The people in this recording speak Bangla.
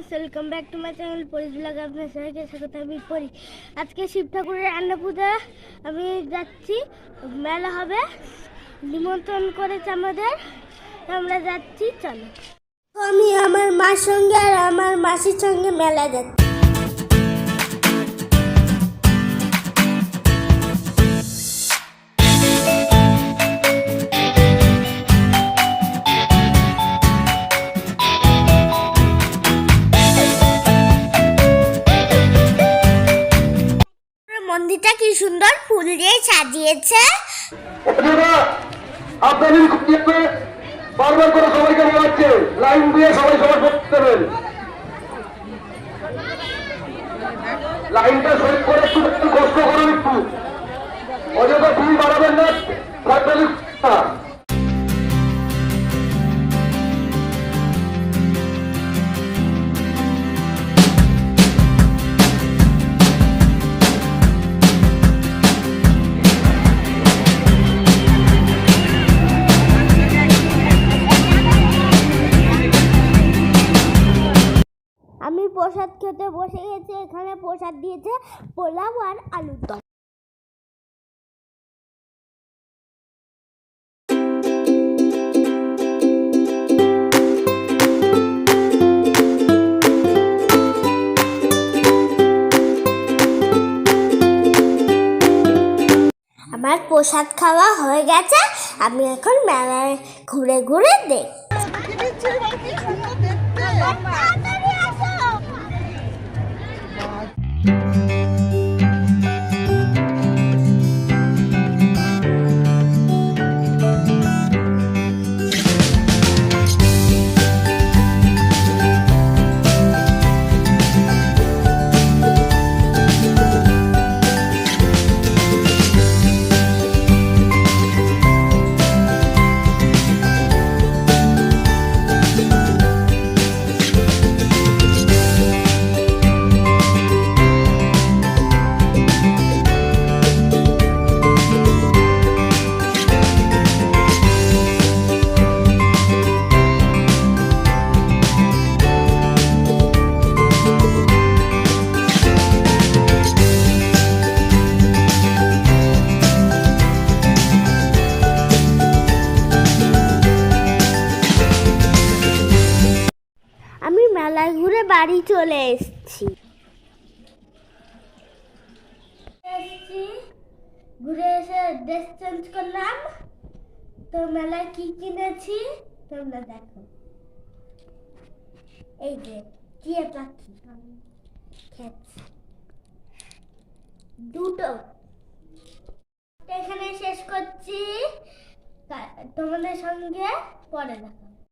Friends welcome back to my channel porridge blog আপনার সবাইকে স্বাগত, আমি পরি। আজকে শিব ঠাকুরের রান্না পূজা, আমি যাচ্ছি, মেলা হবে, নিমন্ত্রণ করেছে আমাদের, আমরা যাচ্ছি, চলো। আমি আমার মার সঙ্গে আর আমার মাসির সঙ্গে মেলা যাচ্ছি। মন্দিরটা কি সুন্দর ফুল দিয়ে সাজিয়েছে? আপনাদের খুঁজে বারবার করে সবাইকে বলাচ্ছে, লাইন দিয়ে সবাই সবার করতে দেবেন। লাইনটা সই করে একটু কষ্ট করুন একটু। অযথা ফুল বাড়াবেন না খেতে বসে গেছি এখানে প্রসাদ দিয়েছে, পোলাও আর আলুর দম। আমার প্রসাদ খাওয়া হয়ে গেছে, আমি এখন মেলায় ঘুরে ঘুরে দেখ আমি মেলায় ঘুরে বাড়ি চলে এসেছি। ঘুরে এসে ড্রেস চেঞ্জ করলাম। তো মেলায় কি কিনেছি তোমরা দেখো। এই যে, টিয়া পাখি। দুটো। এখানে শেষ করছি। তোমাদের সঙ্গে পরে দেখা